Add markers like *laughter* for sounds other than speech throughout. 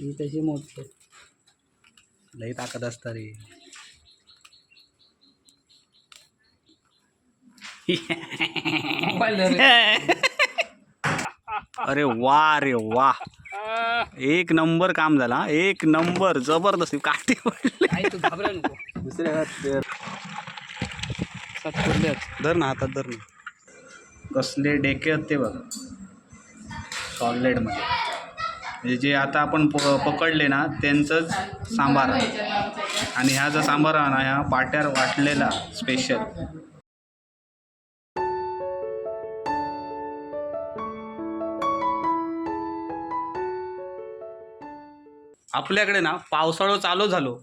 ही तशी मोडते. लई ताकद असतं रे. अरे वा रे वा. एक नंबर काम झाला. एक नंबर. जबरदस्त. पडले. दुसऱ्या हात सातपुरले धर ना हातात धर ना. कसले डेके आहेत ते बघा. सॉलिडमध्ये म्हणजे जे आता आपण प पकडले ना त्यांचंच सांबार. आणि ह्या जो सांबार ना ह्या पाट्यावर वाटलेला स्पेशल आपल्याकडे ना पावसाळा चालू झालो.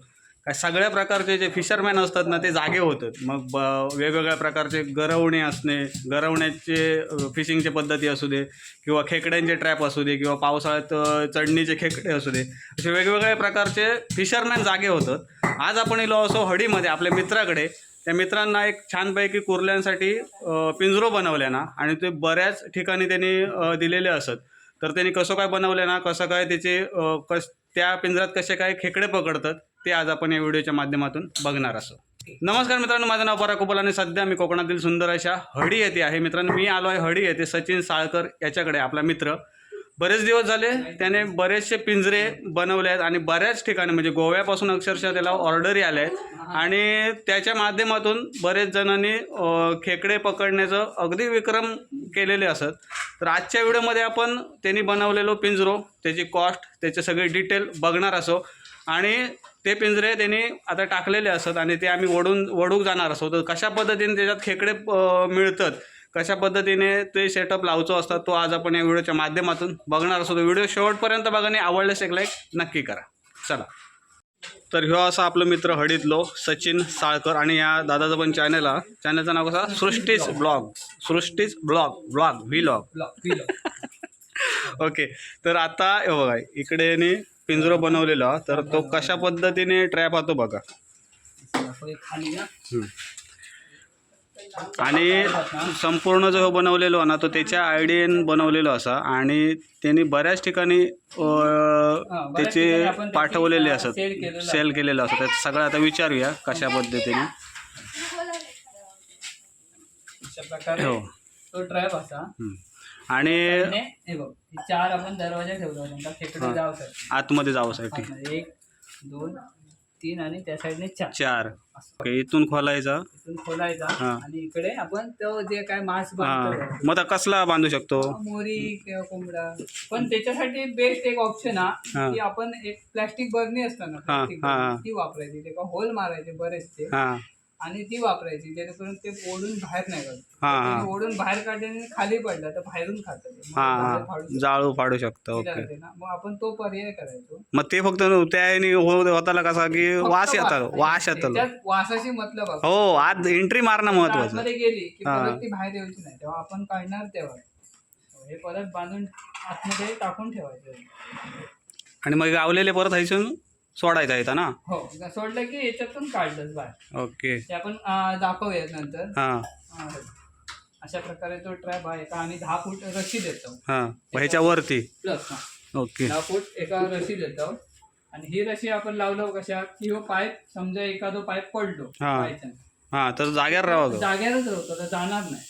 काय सगळ्या प्रकारचे जे फिशरमॅन असतात ना ते जागे होतात. मग ब वेगवेगळ्या प्रकारचे गरवणे असणे गरवण्याचे फिशिंगचे पद्धती असू दे किंवा खेकड्यांचे ट्रॅप असू दे किंवा पावसाळ्यात चढणीचे खेकडे असू दे असे वेगवेगळ्या प्रकारचे फिशरमॅन जागे होतात. आज आपण इलो असो हडीमध्ये आपल्या मित्राकडे त्या मित्रांना एक छानपैकी कुर्ल्यांसाठी पिंजरो बनवल्या ना आणि ते बऱ्याच ठिकाणी त्यांनी दिलेले असत. तर त्यांनी कसं काय बनवलं ना कसं काय त्याचे कस त्या पिंजऱ्यात कसे काय खेकडे पकडतात ते आज आपण या व्हिडिओच्या माध्यमातून बघणार असो. नमस्कार मित्रांनो माझं नाव पराग कुपल आणि सध्या मी कोकणातील सुंदर अशा हडी येथे आहे. मित्रांनो मी आलो आहे हडी येथे. सचिन साळकर याच्याकडे आपला मित्र. बरेच दिवस झाले त्याने बरेचसे पिंजरे बनवले आहेत आणि बऱ्याच ठिकाणी म्हणजे गोव्यापासून अक्षरशः त्याला ऑर्डरी आल्या आहेत. आणि त्याच्या माध्यमातून बरेच जणांनी खेकडे पकडण्याचं अगदी विक्रम केलेले असत. तर आजच्या व्हिडिओमध्ये आपण त्यांनी बनवलेलो पिंजरो त्याची कॉस्ट त्याचे सगळे डिटेल बघणार असो. आणि ते पिंजरे त्यांनी आता टाकलेले असत आणि ते आम्ही वडून वडूक जाणार असो तर कशा पद्धतीने त्याच्यात खेकडे मिळतात कशा पद्धतीने ते सेटअप लावतो असतात तो आज आपण या व्हिडिओच्या माध्यमातून बघणार असतो. तो व्हिडिओ शेवटपर्यंत बघा आणि आवडल्यास एक लाईक नक्की करा. चला. तर ह्यो असा आपलं मित्र हडीतलो सचिन साळकर आणि या दादाचं पण चॅनल हा चॅनलचं नाव कसं सृष्टीच ब्लॉग. सृष्टीच ब्लॉग. ब्लॉग व्लॉग ओके *laughs* तर आता हे बघा इकडे पिंजरो बनवलेला. तर तो कशा पद्धतीने ट्रॅप होतो बघा. आणि संपूर्ण जो बनवलेलो ना तो त्याच्या आयडियन बनवलेलो असा आणि त्यांनी बऱ्याच ठिकाणी त्याचे त्याची, पाठवलेले असत सेल केलेलं असतं. त्यात सगळं आता विचारूया कशा पद्धतीने. हो. तो ट्रॅप असा. आणि हे बघ हे चार आपण दरवाजा ठेवला त्यांना खेकडे जावसाठी आतमध्ये जावसाठी आतमध्ये एक दोन तीन आणि त्या साईडने चार. चार. असं. ओके इथून खोलायचा. इथून खोलायचा हा. आणि इकडे आपण तो जे काय मांस हा. बांधतो. मग आता कसला बांधू शकतो? मोरी किंवा कोंबडा. पण त्याच्यासाठी बेस्ट एक ऑप्शन हा हा. की आपण एक प्लास्टिक बरणी असतं ना हा, हा, बरणी, हा. ती वापरायची. ते होल मारायचे बरेचसे. हां. आणि ती वापरायची जेणेकरून ते ओढून बाहेर नाही काढत हा, हा. ओढून बाहेर काढले आणि खाली पडलं तर बाहेरून खातं ते. मग हां बाहेर हां फाडू शकतो. जाळू फाडू शकतो तिला ओके येते ना. मग आपण तो पर्याय करायचो मग ते फक्त त्या हो- होताला कसा की फक्त वास येतात वास येतात त्याच्यात वासाशी मतलब असतो. हो आज एंट्री मारणं महत्वाचं आतमध्ये गेली की हा. परत ती बाहेर यायची नाही तेव्हा आपण काढणार तेव्हा हे परत बांधून आतमध्ये टाकून ठेवायचं आणि मग गावलेले परत हायसून सोडायचा येतं ना? हो सोडलं की याच्यातून काढलंच बाहेर. ओके. ते आपण अं, दाखवूयात नंतर. हां. अशा प्रकारे तो ट्रॅप आहे. का आम्ही दहा फूट रशी देतो. हां. ह्याच्यावरती? Plus okay. दहा फूट एका रशी देतो. आणि ही रशी आपण लावलो कशा की हो पाईप समजा एखादो पाईप पडलो हा. हां तर जाग्यावर राहा गं. जाग्यावरच होतो तर जाणार नाही.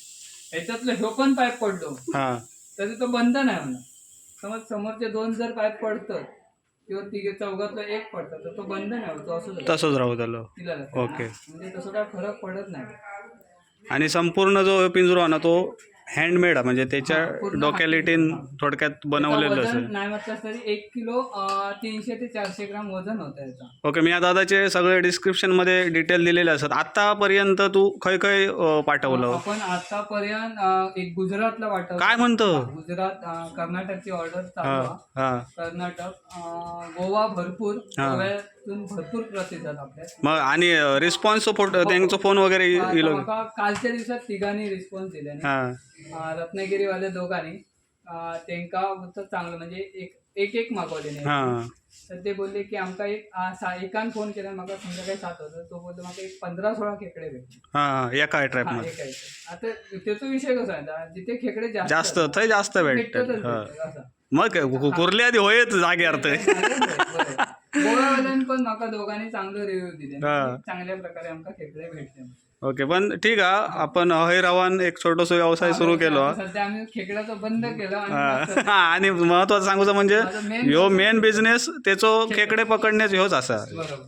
याच्यातलं ह्यो पण पाईप पडलो. हां. तरी तो बंद नाही होणार. समज समोरचे दोन जर पाईप पडतात किंवा तिघे चौघातलं एक पडतं तर तो बंद नाही होतो असं झालं. तसंच राहू त्याला तिला जातं. ओके. म्हणजे तसं काय फरक पडत नाही आणि संपूर्ण जो पिंजरो आहे ना तो हँडमेड म्हणजे त्याच्या डोक्यालिटीन थोडक्यात बनवलेलं त्याचं वजन असं नाही म्हटलं तरी एक किलो अं, तीनशे ते चारशे ग्राम वजन होतं याचा. ओके मी या दादाचे सगळे डिस्क्रिप्शनमध्ये डिटेल दिलेले असतात. आत्तापर्यंत तू खय खय अं, पाठवलं? आपण आतापर्यंत अं, एक गुजरातला वाटव काय म्हणतो? गुजरात अं, कर्नाटकची ऑर्डर चालू आहे. हां. कर्नाटक अं, गोवा भरपूर. हा. भरपूर आपल्या मग आणि रिस्पॉन्सचा फोटो त्यांचा फोन वगैरे म्हाका कालच्या दिवसात तिघांनी रिस्पॉन्स दिल्याने हां. अं, रत्नागिरीवाले दोघांनी अं, तेंका उत्तर चांगलं म्हणजे एक एक एक मागवले हां. तर ते बोलले की आमका एक अं, सा- एकान फोन केला म्हाका संध्याकाळी सात वाजता. तो बोलतो म्हाका एक पंधरा सोळा खेकडे भेटले. हां एका हा, ट्रॅपमध्ये एक आहे ते. आता त्याचा विषय कसा आहे? आता जिथे खेकडे जास्त असतात, थंय जास्त भेटतातच भेटतात हां. भेटतात, असं. मग काय, कु- कुर्ली आधी होयच जागे अर्थ गोव्यावाल्यान पण म्हाका दोघांनी चांगलो रिव्ह्यू दिले. हा. चांगल्या प्रकारे आमका खेकडे भेटले. ओके पण ठीक आहे आपण हय रावान एक छोटस व्यवसाय सुरू केलो आता सध्या आम्ही खेकड्याचं बंद केलं आणि हा. आणि महत्वाचं सांगूचं म्हणजे माझं main ह्यो मेन बिझनेस त्याचो खेकडे पकडण्याच ह्योच असा. बरोबर.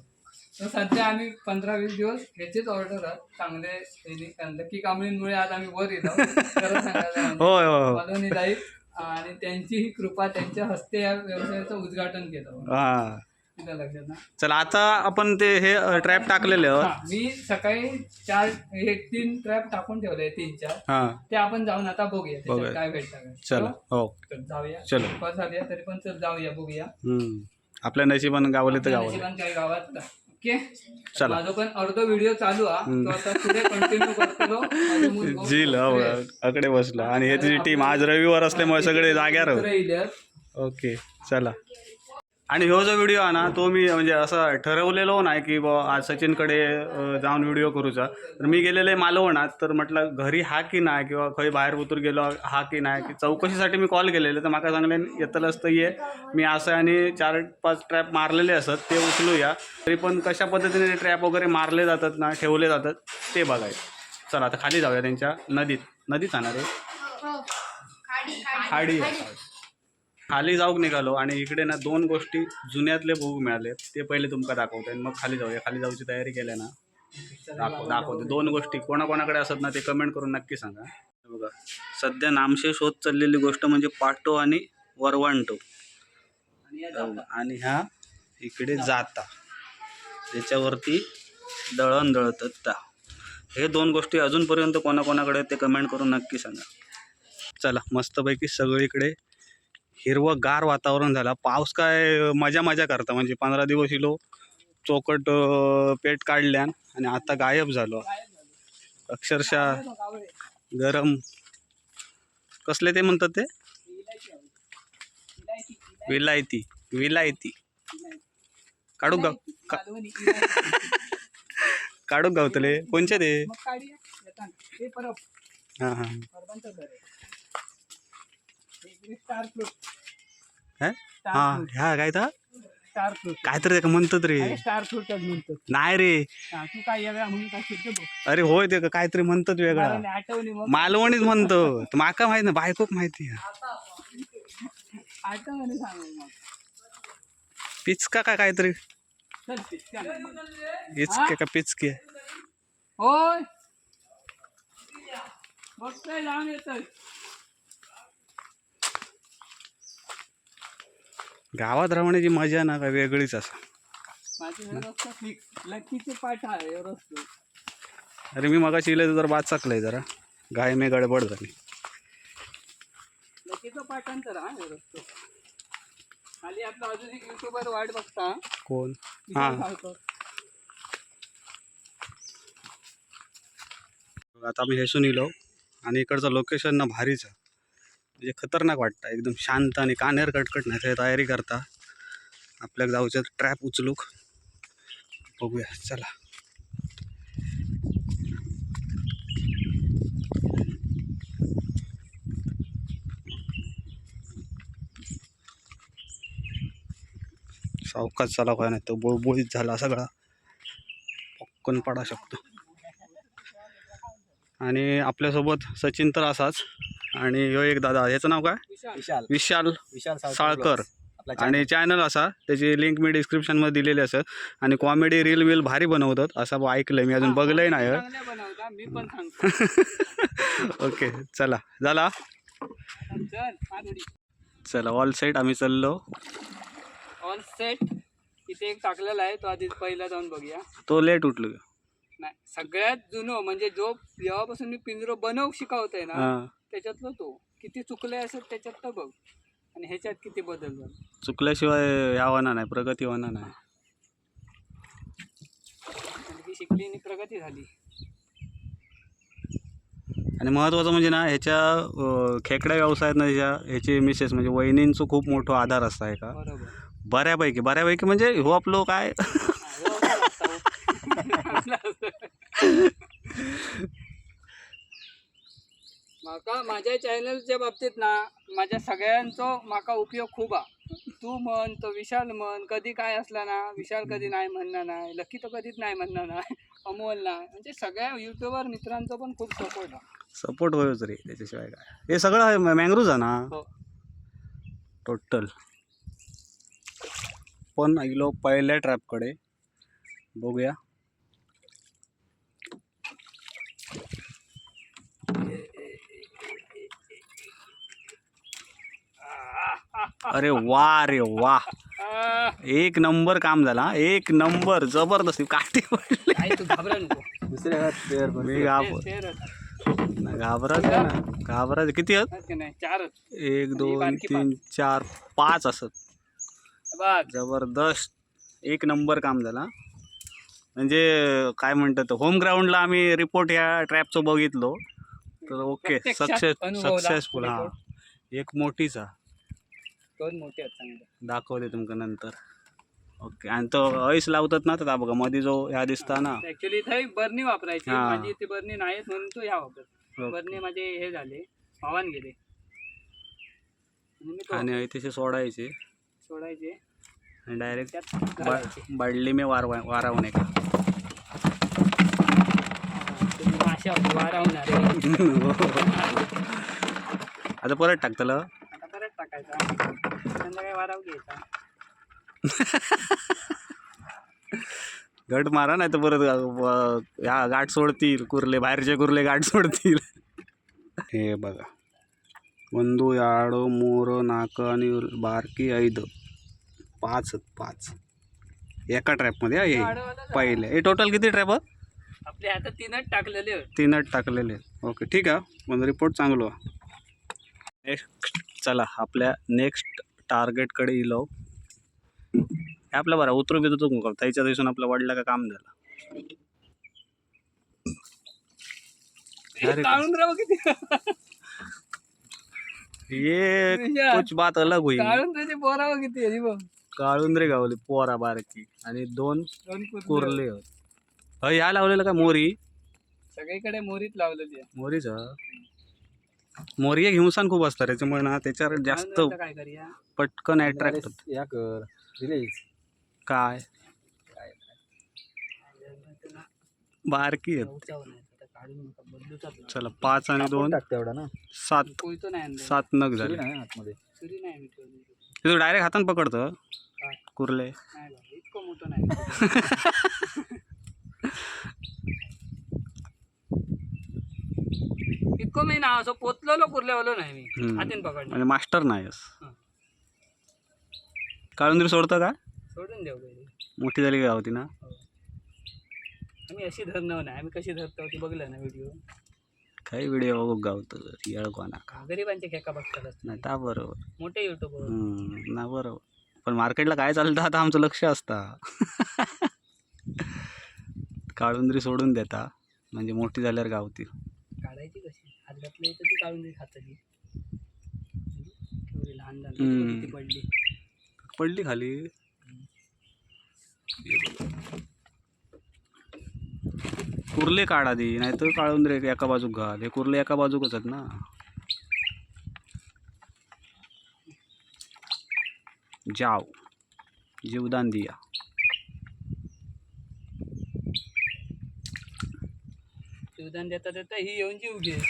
तर सध्या आम्ही पंधरा वीस दिवस ह्याचेच ऑर्डर आहात. चांगले कारण की कांबळींमुळे आज आम्ही वर येतो खरं सांगायला *laughs* म्हणजे. होय होय आणि त्यांची ही कृपा त्यांच्या हस्ते या व्यवसायाचं उद्घाटन केलं. हा. लक्षात ना चला आता आपण ते हे ट्रॅप टाकलेले आहोत. हा, मी सकाळी चार हे तीन ट्रॅप टाकून ठेवले तीन चार. हा. ते आपण जाऊन आता बघूया त्याच्यात बघूया. काय भेटतं काय. चला हो. चल, जाऊया. चलो. आहे, तरी पण चल जाऊया बघूया. हम्म. आपल्या नशिबानं गावले तर गावले. नशिबान काही गावात ओके? चला. माझा पण अर्ध व्हिडिओ चालू हा. तो आता पुढे कंटिन्यू करतो. माझं मूल बघ- *laughs* झील हो, अकडे बसला. आणि हे तुझी टीम आज रविवार असल्यामुळे सगळे जाग्यावर. मित्र. ओके चला. आणि ह्यो जो व्हिडिओ आहे ना तो मी म्हणजे असं ठरवलेलो नाही की बा आज सचिनकडे जाऊन व्हिडिओ करूचा. तर मी गेलेले मालवणात तर म्हटलं घरी हा की नाही किंवा खंय बाहेर उतर गेलो हा की नाही की चौकशीसाठी मी कॉल केलेले. तर म्हाका सांगले येतलंच तर ये. मी असं आणि चार पाच ट्रॅप मारलेले असत ते उचलूया. तरी पण कशा पद्धतीने ते ट्रॅप वगैरे मारले जातात ना ठेवले जातात ते बघायचं. चला आता खाली जाऊया त्यांच्या नदीत. नदीत जाणार आहे. खाडी. खाली जाऊक निघालो आणि इकडे ना दोन गोष्टी जुन्यातले बघू मिळाले. ते पहिले तुमका दाखवते मग खाली जाऊया. खाली जाऊची तयारी केल्या ना. दाखव दाखवते. दोन गोष्टी कोणाकोणाकडे असत ना ते कमेंट करून नक्की सांगा. बघा. सध्या नामशेष होत चाललेली गोष्ट म्हणजे पाटो आणि वरवांटो. आणि ह्या इकडे जाता. त्याच्यावरती दळण दळतात. हे दोन गोष्टी अजूनपर्यंत कोणाकोणाकडे ते कमेंट करून नक्की सांगा. चला मस्तपैकी सगळीकडे हिरवं गार वातावरण झालं. पाऊस काय मजा मजा करता. म्हणजे पंधरा दिवस इलो चोकट पेट काढल्यान आणि आता गायब झालो. अक्षरशः गरम. कसले ते म्हणतात ते? विलायती. विलायती. काढू गाव. का- मालवणी. काढू गावतले. कोणचे ते. हे हां हां परबांचं घर आहे. हे इकडे स्टार फ्रूट काय स्टार हां फ्रूट ह्या काय तर काय तर म्हणतात रे. नाही रे. हा, अरे होय ते काहीतरी म्हणतात वेगळा. मालवणीच म्हणतो. माका माहीत ना बायकोक माहिती पिचका का काहीतरी. इचके का पिचके? होय. गावात राहण्याची मजा ना काय वेगळीच असं. अरे मी मगाशी इले जर बाद चाकलंय जरा. गाय मे गडबड झाली. वाट बघता. कोण? हां. आता आम्ही हेसून इलो आणि इकडचं लोकेशन ना भारीच आहे. म्हणजे खतरनाक वाटतं. एकदम शांत आणि कानेर कटकट नाही तयारी करता. आपल्याला जाऊच्या ट्रॅप उचलूक. बघूया चला. सावकाच चला काय नाही तो बुळबुळीत झाला सगळा. पक्कन पडा शकतो. आणि आपल्यासोबत सचिन तर असाच. आणि ह्यो एक दादा ह्याचं नाव काय? विशाल. विशाल विशाल साळकर. आणि चॅनल असा त्याची लिंक मी डिस्क्रिप्शनमध्ये दिलेली असत आणि कॉमेडी रील विल भारी बनवतात असं बा ऐकलंय मी अजून बघलंय नाही चांगल्या बनवता मी पण सांगतो. *laughs* ओके चला. झाला? चल ऑल सेट आम्ही चाललो. ऑन सेट इथे एक टाकलेला आहे तो आधी पहिला जाऊन बघूया. तो लेट उठलो. नाही सगळ्यात जुनो म्हणजे जो जेव्हापासून मी पिंजरो बनव शिकवतोय ना त्याच्यातलं तो. किती चुकले असेल त्याच्यात तर बघ. आणि ह्याच्यात किती बदल झाला. चुकल्याशिवाय होणार नाही प्रगती होणार नाही. शिकली आणि प्रगती झाली. आणि महत्त्वाचं म्हणजे ना ह्याच्या अं, खेकड्या व्यवसायात ना ह्याच्या ह्याची मिसेस म्हणजे वहिनींचं खूप मोठा आधार असता आहे का? बरोबर. बऱ्यापैकी बऱ्यापैकी म्हणजे हो आपलं काय *laughs* हा, हो, हो. म्हाका माझ्या चॅनलच्या बाबतीत ना माझ्या सगळ्यांचो माका उपयोग खूप हा तू म्हण तो विशाल म्हण कधी काय असला ना विशाल कधी नाही म्हणणार नाही लकी तो कधीच नाही म्हणणार नाही अमोल नाही. म्हणजे सगळ्या युट्यूबर मित्रांचा पण खूप सपोर्ट हा सपोर्ट होयोच रे त्याच्याशिवाय काय. हे सगळं मँग्रोज आहे ना? हो. टोटल पण आईलो पहिल्या ट्रॅपकडे बघूया. अरे वा रे वा. एक नंबर काम झाला. एक नंबर. जबरदस्त. काठी पडली काय तू घाबरा नको. मी ना. घाबरायचं किती आहेत? एक दोन तीन चार पाच असत. बघ जबरदस्त. एक नंबर काम झाला म्हणजे काय म्हणतात होम ग्राउंडला आम्ही रिपोर्ट या ट्रॅपचं बघितलो. तर ओके सक्सेस सक्सेसफुल हां. एक मोठीचा दोन मोठे आहेत चांगले. दाखवते तुमका नंतर. ओके आणि तो ऐस लावतात ना तर बघा मध्ये जो ह्या दिसता ना. ऍक्च्युली थंय बर्नी वापरायची हा. माझी इथे बर्नी नाहीत म्हणून तो ह्या वापरत. ओके. बर्नी माझे हे झाले हवान गेले. आणि मी तो आणि इथे सोडायचे. सोडायचे. आणि डायरेक्ट त्यात घालायचे. बाडली मी वारवा वारावणे का? तुम्ही माशा वारावणार. आहे. *laughs* आता परत टाकतलं आता परत टाकायचा संध्याकाळी वाराव घ्यायचा. घट मारा नाही तर परत ह्या गाठ सोडतील कुर्ले बाहेरचे कुर्ले गाठ सोडतील. हे बघा. वंदू याडो मोर नाक आणि बारकी ऐद. पाच पाच. एका ट्रॅपमध्ये हा हे वाढवायला पहिले. हे टोटल किती ट्रॅप आपल्या हातात तीनच टाकलेले. तीनच टाकलेले. ओके ठीक आहे. पण रिपोर्ट चांगलो. नेक्स्ट चला. आपल्या नेक्स्ट टार्गेटकडे इलो. हे आपलं बरं उतरू बितरू तू नको त्याच्या दिवसून आपलं वडलं का काम झालं. ये. कुछ बात अलग हुई. काढून त्याची पोरावं किती आहे बघ काळून रे गावली पोरा बारकी. आणि दोन कुर्ले. होत. अ या लावलेलं का मोरी? सगळीकडे मोरीत लावलेली मोरीच? मोरी एक हिंसान खूप असतात त्याच्यामुळे ना त्याच्यावर जास्त पटकन अट्रॅक्ट होत या कर रिलीज काय? बारकी आहेत. चला पाच आणि दोन. तेवढा ना. सात. सात नग झाले. आतमध्ये तिथं डायरेक्ट हातान पकडतं कुर्ले. नाही बाबा, इतकं मोठं नाही. *laughs* इतकं मी ना असं पोचलेलो कुर्ल्यावालो नाही मी. हम्म. हातीन पकडलं. म्हणजे मास्टर नाहीस हं. काळुंद्री सोडतं का? सोडून देऊ पहिले. मोठी झाली का होती ना? आम्ही अशी धरणं नाही. आम्ही कशी धरतो ती बघलं ना व्हिडिओ काही व्हिडिओ बघू गावतं रियाळ कोणा का? गरिबांचे खेका बघतात नाही ता बरोबर. मोठे युट्यूबर हम्म, ना बरोबर. पण मार्केटला काय चालतं आता आमचं लक्ष असतं. *laughs* काळुंद्री सोडून देता. म्हणजे मोठी झाल्यावर गावतील. हात घातली तर ती काढून लहान पडली. पडली खाली. कुर्ले काढा दे नाही तर काळुंद्रे एका बाजूक घाल. हे कुर्ले एका बाजूकच आहेत ना. जाव. जीवदान दिया. जीवदान देता देता ही येऊन जीव घे *laughs*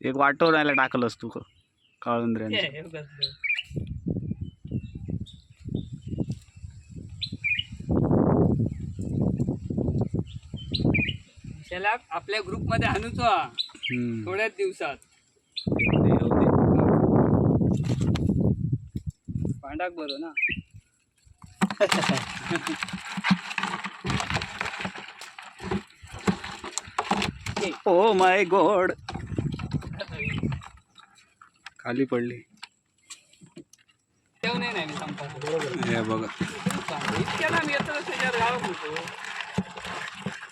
एक वाटो राहायला टाकलंस तू कसलं. त्याला आपल्या ग्रुपमध्ये आणूचो हा. थोड्याच दिवसात. भांडाक बरो ना *laughs* ओ माय गॉड खाली पडली. हे बघा.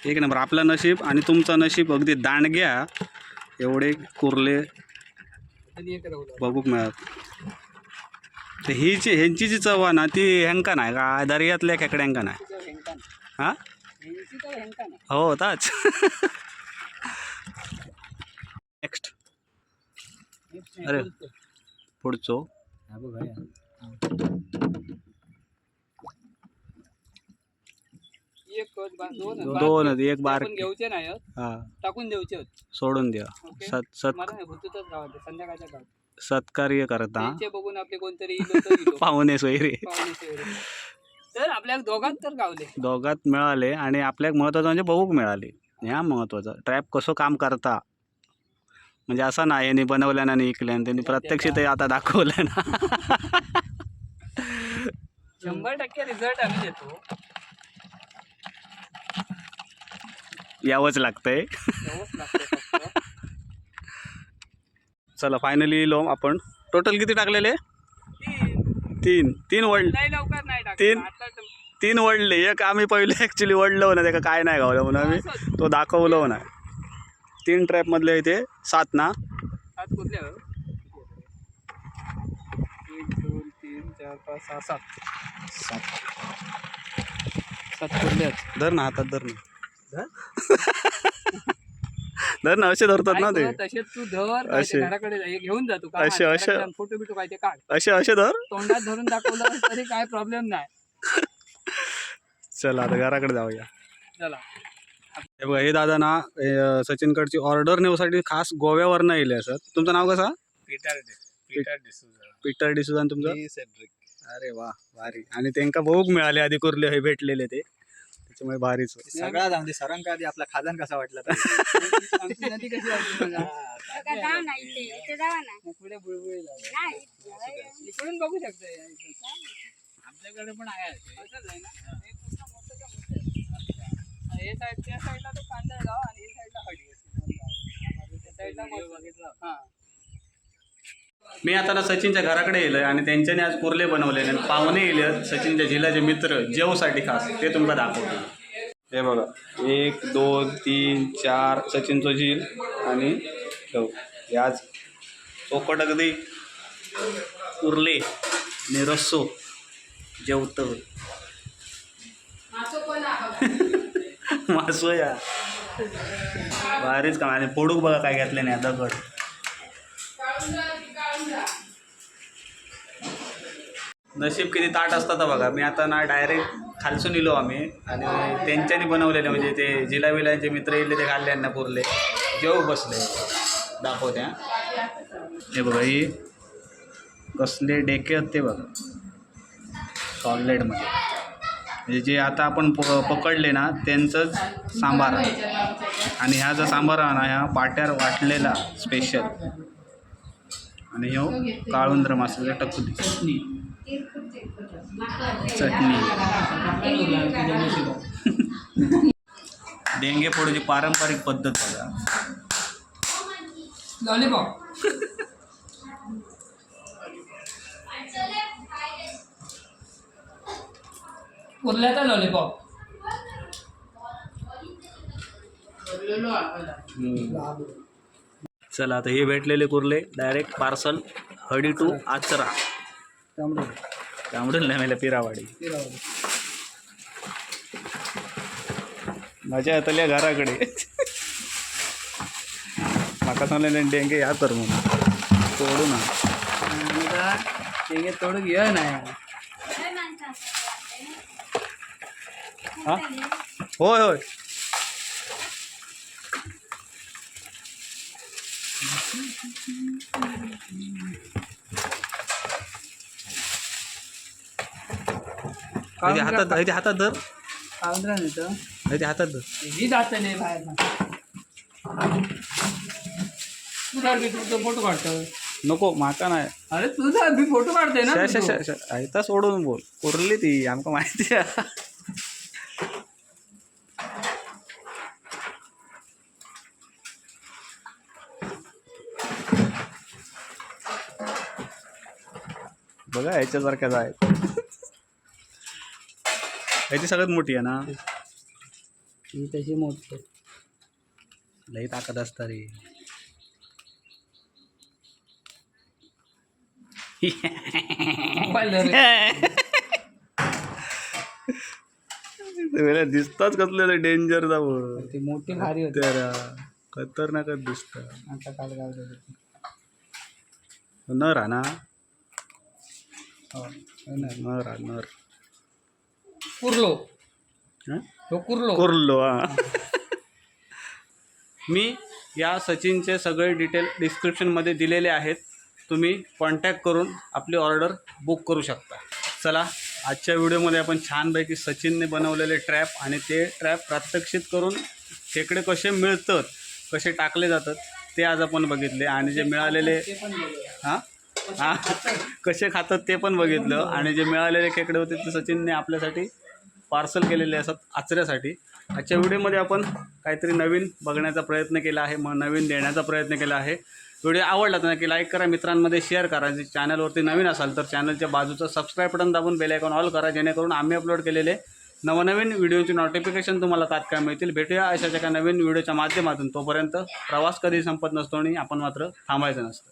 एक नंबर आपलं नशीब आणि तुमचं नशीब अगदी दांडग्या एवढे कुर्ले बघूक मिळत तर ही जी ह्यांची जी चव आहे ना ती ह्यांका नाही का? दर्यातल्या खेकड्यांका नाही. हां? हो होताच *laughs* नेक्स्ट अरे. पुढचो. एक दोन. एक बार घेऊचे नाही. हा. टाकून द्यायचे. सोडून द्या. सत सत मला नाही भुतूतच गावात आहे, संध्याकाळच्या गावात. सत्कार्य करता त्यांचे बघून आपले कोणतरी *laughs* सोयरे. पाहुणे सोयरे. तर आपल्या दोघांत तर गावले. दोघात मिळाले आणि आपल्याक महत्वाचं म्हणजे बघूक मिळाले. ह्या महत्वाचं ट्रॅप कसं काम करता? म्हणजे असं नाही यांनी बनवल्यानं आणि इकल्यानं त्यांनी प्रत्यक्ष ते आता दाखवलं ना शंभर टक्के रिझल्ट आम्ही देतो यावंच लागतंय फक्त. चला फायनली लो आपण टोटल किती टाकलेले तीन. तीन तीन वळले लय लवकर नाही टाकत. तीन. आता तर- तीन वळले एक आम्ही पहिले ॲक्च्युली वडलो ना त्याका काय नाही गावलं म्हणून आम्ही. तो दाखवलो नाही तीन ट्रॅपमधले इथे सात ना? आज कुठले हो? एक दोन तीन चार पाच सहा सात. सात. कुठले आहेत? धर ना हातात धर ना. धर? *laughs* ना असे धरतात ना ते. तसे तू धर असे. घराकडे जा. घेऊन जा तू असे, असे. फोटो बिटो काय ते काढ. असे असे धर. तोंडात धरून दाखवलं तरी काय प्रॉब्लेम नाही. *laughs* चला आता घराकडे जाऊया. चला. हे बघा हे दादा ना अं, सचिनकडची ऑर्डर नेऊसाठी खास गोव्यावरनं येले असत तुमचं नाव कसं? पीटर पीटर डिसूजा पीटर डिसुजान तुमचं? अरे वा भारी. आणि त्यांना बघूक मिळाले आधी कुर्ले हे भेटलेले ते. त्याच्यामुळे भारीच. सगळ्यात आमची सरांका आधी आपला खाजन कसा वाटला इकडून बघू शकता आमच्याकडे पण आहे असंच आहे ना हे पूर्ण मोठंच्या मोठं आहे. हे साईड त्या साईडला तो कांदळगाव आणि हे साईडला हडी आहे. त्या साईडला बघितलं. हा. मी आता ना सचिनच्या घराकडे येलोय आणि त्यांच्याने आज कुर्ले बनवलेले आणि पाहुणे येले सचिनच्या झिलाचे मित्र जेवसाठी खास. ते तुमका दाखवतो. हे बघा. एक दोन तीन चार सचिनचं झील आणि हे आज चोकट अगदी उरले आणि रस्सो जेवत *laughs* मासो या. भारीच काम. आणि फोडूक बघा काय घेतले नाही दगड नशीब किती ताट असतात बघा. मी आता ना डायरेक्ट खालसून इलो आम्ही. आणि त्यांच्यानी बनवलेले म्हणजे ते जिलाबिलांचे मित्र येले ते खाल्ले यांना पुरले. जेव बसले. दाखवत्या हे. बघा ही कसले डेके आहेत ते बघा. सॉलेडमध्ये म्हणजे जे आता आपण प पकडले ना त्यांचंच सांबार. आणि ह्या जो सांबार आहे ना ह्या पाट्यावर वाटलेला स्पेशल आणि ह्यो काळुंद्र मासाचा टकुली. चटणी. *laughs* डेंगे फोडूची पारंपरिक पद्धत बघा. लॉलीपॉप. उरल्याचा लॉलीपॉप चला आता हे भेटलेले कुर्ले direct parcel Hadi to Achara. त्यामुळे नाही मला पिरावाडी. मजा येतल्या घराकडे. माका सांगले डेंगे या कर म्हणून. सोडू ना. ते थोडं घे नाही लय माणसं असतात. हा? होय होय. इथे हातात इथे हातात धर. काउंटर नाही तर इथे हातात धर. ही बाहेर तू तुझं फोटो काढतो नको माका नाही. अरे तू धर मी फोटो काढतोय ना श- श- तुझं. श- श- आयता सोडून बोल. कुरली ती आमका माहिती आहे. बघा ह्याच्यासारख्याच आहे. ह्याची सगळ्यात मोठी आहे ना? ही तशी मोठी लई ताकद असता रे. दिसताच कसले डेंजर जावं ती मोठी भारी होती. तर खतरनाकच दिसत. आता काल हा ना ना. नर नर कुर्लो. हं? तो कुर्लो. कुर्लो हा. मी या सचिनचे सगळे डिटेल डिस्क्रिप्शनमध्ये दिलेले आहेत. तुम्ही कॉन्टॅक्ट करून आपली ऑर्डर बुक करू शकता. चला आजच्या व्हिडिओमध्ये आपण छानपैकी सचिनने बनवलेले ट्रॅप आणि ते ट्रॅप प्रात्यक्षित करून खेकडे कसे मिळतात कसे टाकले जातात ते आज आपण बघितले. आणि जे मिळालेले. हां? हा. कसे खातात ते पण बघितलं. आणि जे मिळालेले खेकडे होते ते सचिनने आपल्यासाठी पार्सल केलेले असतात आचऱ्यासाठी. आजच्या व्हिडिओमध्ये आपण काहीतरी नवीन बघण्याचा प्रयत्न केला आहे मग नवीन देण्याचा प्रयत्न केला आहे. व्हिडिओ आवडला तर नक्की लाईक करा मित्रांमध्ये शेअर करा. जे चॅनलवरती नवीन असाल तर चॅनलच्या बाजूचा सबस्क्राईब बटन दाबून बेल आयकॉन ऑल करा जेणेकरून आम्ही अपलोड केलेले नवनवीन व्हिडिओची नोटिफिकेशन तुम्हाला तात्काळ मिळतील. भेटूया अशाच एका नवीन व्हिडिओच्या माध्यमातून. तोपर्यंत प्रवास कधी संपत नसतो आणि आपण मात्र थांबायचं नसतं.